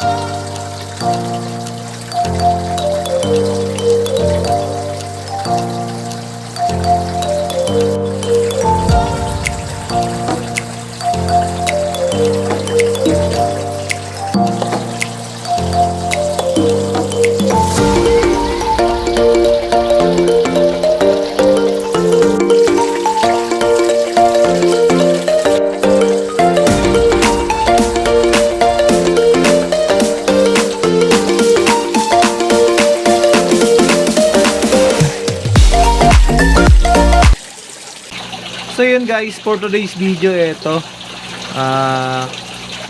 Oh. So yun guys, for today's video ito. Ah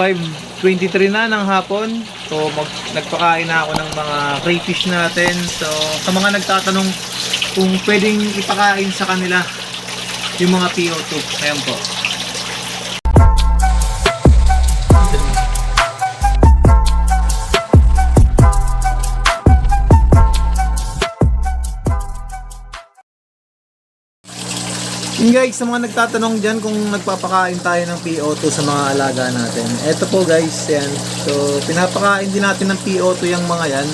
5.23 na ng hapon. So mag, nagpakain na ako ng mga crayfish natin. So sa mga nagtatanong kung pwedeng ipakain sa kanila yung mga PO2. Ayan po. Yun guys, sa mga nagtatanong dyan kung nagpapakain tayo ng PO2 sa mga alaga natin. Eto po guys, yan. So, pinapakain din natin ng PO2 yung mga yan.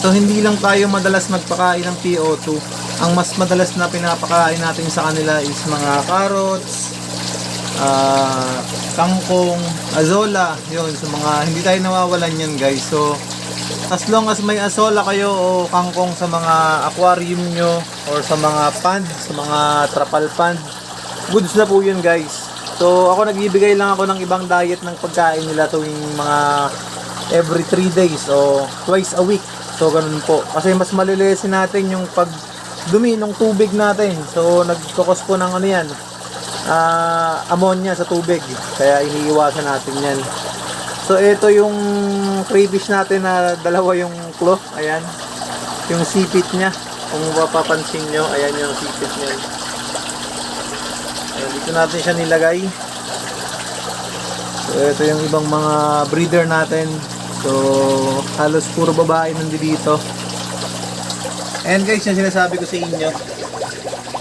So, hindi lang tayo madalas magpakain ng PO2. Ang mas madalas na pinapakain natin sa kanila is mga carrots, ah, kangkong, azola. Yun, so mga hindi tayo nawawalan yan guys. So, as long as may asola kayo o kangkong sa mga aquarium nyo or sa mga pond, sa mga trapal pond, goods na po yun guys. So ako nagbibigay lang ako ng ibang diet ng pagkain nila tuwing mga every 3 days o twice a week. So ganun po. Kasi mas malilisin natin yung pag dumi ng tubig natin. So nagkukos po ng ano yan, ah, ammonia sa tubig. Kaya iniiwasan natin yan. So ito yung crayfish natin na dalawa yung claw, ayan. Yung sipit niya. Kung mapapansin nyo, ayan yung sipit niya. Ayan, dito natin siya nilagay. So ito yung ibang mga breeder natin. So halos puro babae nandito. And guys, yung sinasabi ko sa inyo,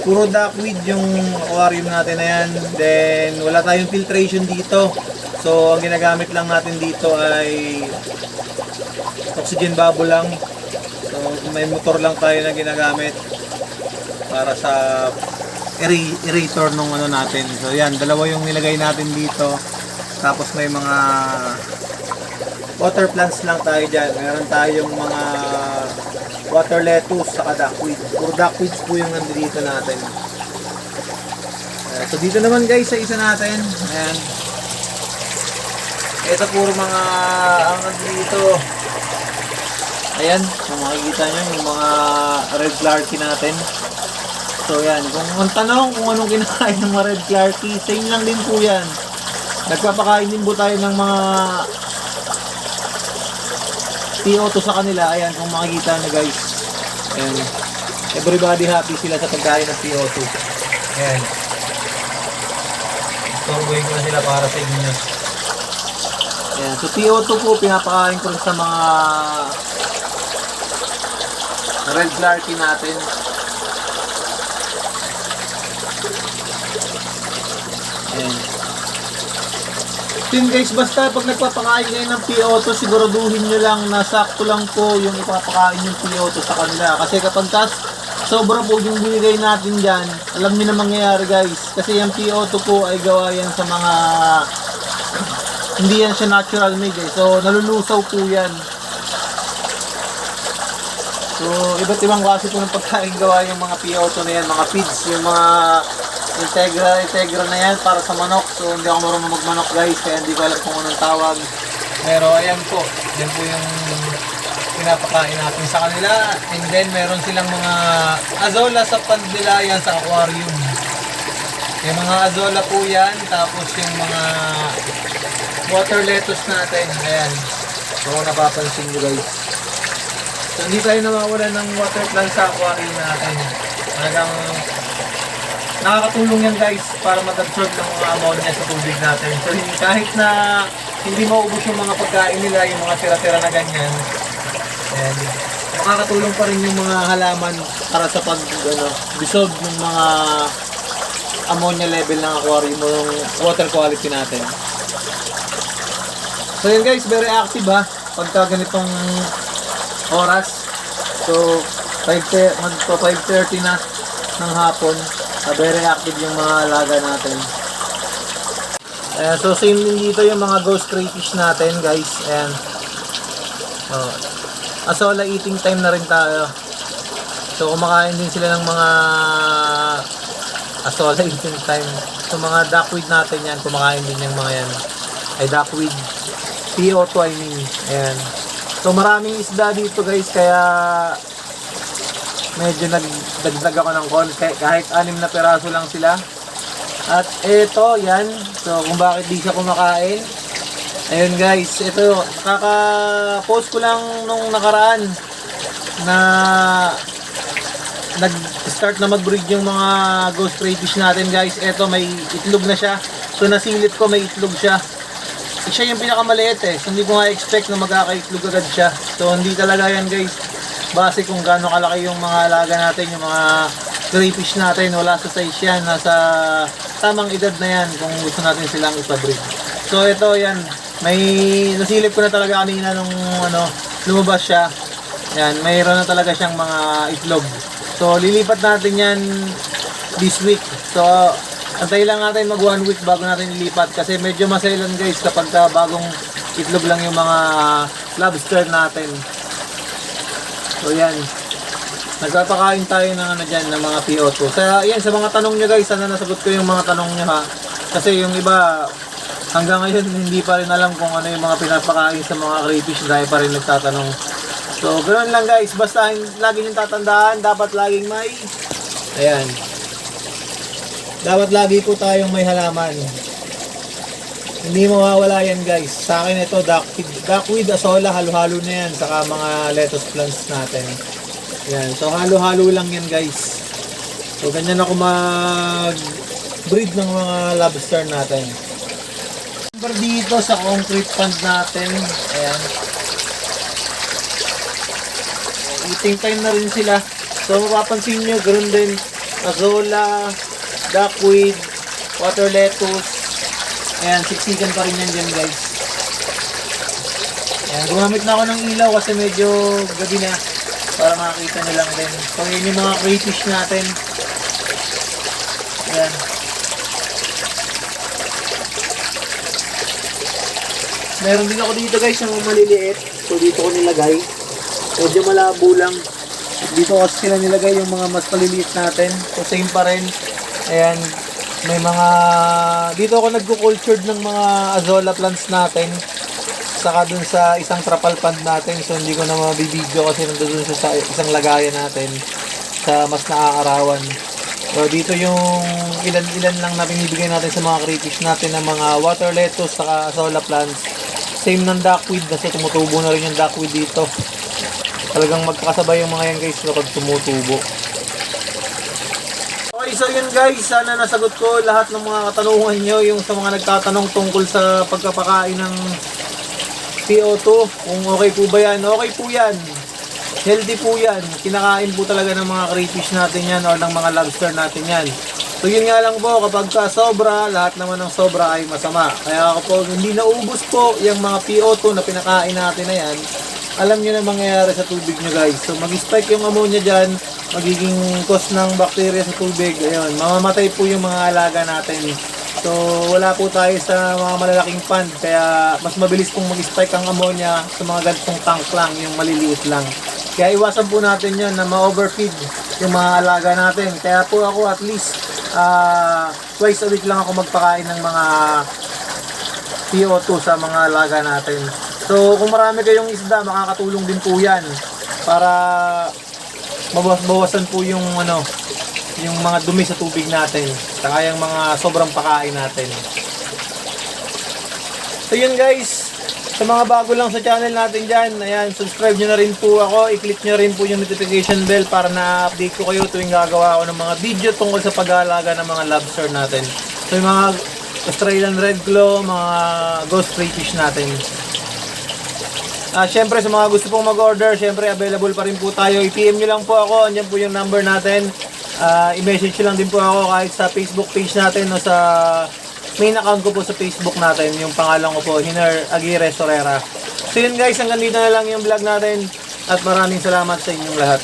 puro duckweed yung aquarium natin na yan. Then wala tayong filtration dito. So, ang ginagamit lang natin dito ay oxygen bubble lang. So, may motor lang tayo na ginagamit para sa aer- aerator nung ano natin. So, yan, dalawa yung nilagay natin dito. Tapos may mga water plants lang tayo dyan. Meron tayong mga water lettuce sa duckweed. Puro duckweeds po yung nandito natin. Uh, so, dito naman guys sa isa natin. Ayan. Ito puro mga ang dito. Ayan, kung makikita nyo yung mga red clarky natin. So yan, kung ang tanong kung anong kinakain ng mga red clarky, same lang din po yan. Nagpapakain din po tayo ng mga PO2 sa kanila. Ayan, kung makikita nyo guys. Ayan. Everybody happy sila sa pagkain ng PO2. Ayan. Turboin ko na sila para sa inyo. Ayan. So PO2 po pinapakain ko rin sa mga red clarky natin. Ayan. Yun guys, basta pag nagpapakain kayo ng PO2, siguraduhin nyo lang na sakto lang po yung ipapakain yung PO2 sa kanila. Kasi kapag tas sobra po yung binigay natin dyan, alam nyo na mangyayari guys. Kasi yung PO2 po ay gawa yan sa mga hindi yan siya natural made eh. So, nalulusaw po yan. So, iba't ibang klase po ng pagkain gawa yung mga PO2 na yan, mga feeds, yung mga integra, integra na yan para sa manok. So, hindi ako marunong magmanok guys, kaya hindi ko alam kung anong tawag. Pero, ayan po. Yan po yung pinapakain natin sa kanila. And then, meron silang mga azola sa pond nila yan sa aquarium. Yung mga azola po yan, tapos yung mga water lettuce natin. Ayan. So, kung napapansin nyo guys. So, hindi tayo nawawala ng water plant sa aquarium natin. Talagang nakakatulong yan guys para mag-absorb ng ammonia sa tubig natin. So, kahit na hindi maubos yung mga pagkain nila, yung mga tira-tira na ganyan, ayan, makakatulong pa rin yung mga halaman para sa pag, ano, dissolve ng mga ammonia level ng aquarium yung water quality natin. So yun guys, very active ha. pagka ganitong oras. So, 5, magpo 5.30 na ng hapon. Uh, very active yung mga alaga natin. Ayan, so same din dito yung mga ghost crayfish natin guys. Ayan. Oh. Asola eating time na rin tayo. So kumakain din sila ng mga asola eating time. So mga duckweed natin yan, kumakain din yung mga yan. Ay duckweed. PO2 I mean. Ayan. So maraming isda dito guys, kaya medyo nagdagdag ako ng konti. Kahit anim na peraso lang sila. At ito, yan. So, kung bakit di siya kumakain. Ayun guys, ito, kaka-post ko lang nung nakaraan na nag-start na mag-breed yung mga ghost crayfish natin guys. Ito, may itlog na siya. So, nasilip ko, may itlog siya. Siya yung pinakamaliit eh. So, hindi ko nga expect na magkakaitlog agad siya. So, hindi talaga yan guys. Base kung gaano kalaki yung mga alaga natin, yung mga crayfish natin, wala sa size yan, nasa tamang edad na yan kung gusto natin silang ipabreed. So ito yan, may nasilip ko na talaga kanina nung ano, lumabas siya. Yan, mayroon na talaga siyang mga itlog. So lilipat natin yan this week. So antay lang natin mag one week bago natin ilipat kasi medyo masailan guys kapag ka bagong itlog lang yung mga lobster natin. So yan, Nagpapakain tayo ng ano dyan, ng mga PO2. Sa, yan, sa mga tanong nyo guys, sana nasagot ko yung mga tanong nyo ha. Kasi yung iba, hanggang ngayon, hindi pa rin alam kung ano yung mga pinapakain sa mga crayfish dahil pa rin nagtatanong. So, ganoon lang guys, basta lagi nyo tatandaan, dapat laging may, ayan, dapat lagi po tayong may halaman. Hindi mawawala yan guys. Sa akin ito, duckweed, duckweed asola, halo-halo na yan, saka mga lettuce plants natin. Yan. So, halo-halo lang yan, guys. So, ganyan ako mag-breed ng mga lobster natin. Number dito sa concrete pond natin. Ayan. Eating time na rin sila. So, mapapansin nyo, ganoon din. Azola, duckweed, water lettuce. Ayan, siksikan pa rin yan dyan, guys. Ayan, gumamit na ako ng ilaw kasi medyo gabi na para makakita nyo lang din. So yun yung mga crayfish natin. Ayan. Meron din ako dito guys yung maliliit. So dito ko nilagay. Medyo malabo lang. Dito kasi sila nilagay yung mga mas maliliit natin. So same pa rin. Ayan. May mga... Dito ako nagko-cultured ng mga azola plants natin saka dun sa isang trapal pond natin so hindi ko na mabibideo kasi nandun siya sa isang lagayan natin sa mas nakakarawan so dito yung ilan-ilan lang na binibigay natin sa mga crayfish natin ng mga water lettuce saka sola plants. Same ng duckweed kasi tumutubo na rin yung duckweed dito. Talagang magkakasabay yung mga yan guys kapag tumutubo so yun guys, sana nasagot ko lahat ng mga katanungan nyo, yung sa mga nagtatanong tungkol sa pagkapakain ng PO2, kung okay po ba yan. Okay po yan. Healthy po yan. Kinakain po talaga ng mga crayfish natin yan or ng mga lobster natin yan. So yun nga lang po, kapag ka sobra, lahat naman ng sobra ay masama. Kaya kapag hindi naubos po yung mga PO2 na pinakain natin na yan, alam nyo na mangyayari sa tubig nyo guys. So mag-spike yung ammonia dyan, magiging cause ng bacteria sa tubig. Ayun, mamamatay po yung mga alaga natin. So, wala po tayo sa mga malalaking pond, kaya mas mabilis pong mag-spike ang ammonia sa mga ganitong tank lang, yung maliliit lang. Kaya iwasan po natin yun na ma-overfeed yung mga alaga natin. Kaya po ako at least ah, twice a week lang ako magpakain ng mga PO2 sa mga alaga natin. So, kung marami kayong isda, makakatulong din po yan para mabawas-bawasan po yung ano, yung mga dumi sa tubig natin saka yung mga sobrang pakain natin. So yun guys. Sa mga bago lang sa channel natin dyan ayan, subscribe nyo na rin po ako. I-click nyo rin po yung notification bell para na-update ko kayo tuwing gagawa ako ng mga video tungkol sa pag-aalaga ng mga lobster natin. So yung mga Australian Red Claw mga ghost crayfish natin Ah, syempre sa mga gusto pong mag-order, syempre available pa rin po tayo. I-PM nyo lang po ako, andyan po yung number natin. Ah, i-message nyo lang din po ako kahit sa Facebook page natin o sa main account ko po sa Facebook natin. Yung pangalan ko po, Hiner Aguirre Sorera. So yun guys, hanggang dito na lang yung vlog natin. At maraming salamat sa inyong lahat.